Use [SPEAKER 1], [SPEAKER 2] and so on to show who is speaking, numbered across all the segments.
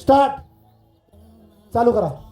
[SPEAKER 1] Start. चालू करा.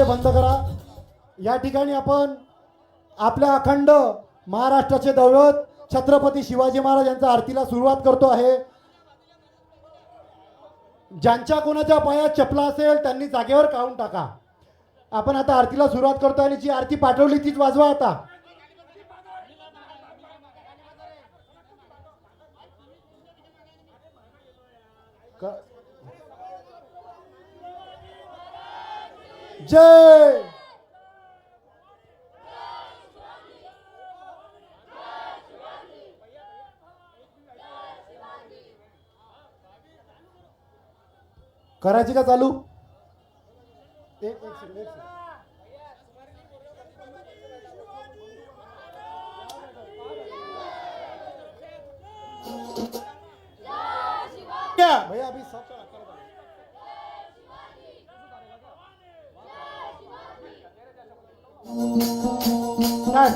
[SPEAKER 1] DJ बंद करा. या ठिकाणी आपण आपल्या अखंड महाराष्ट्राचे दौलत छत्रपती शिवाजी महाराज यांच्या आरतीला सुरुवात करतो आहे. ज्यांच्या कोणाच्या पायात चपला असेल त्यांनी जागेवर काढून टाका. आपण आता आरतीला सुरुवात करतो आणि जी आरती पाठवली तीच वाजवा आता. जय। करायची का चालू? एक एक सेकंड एक सेकंड क्या भैया अभी सब な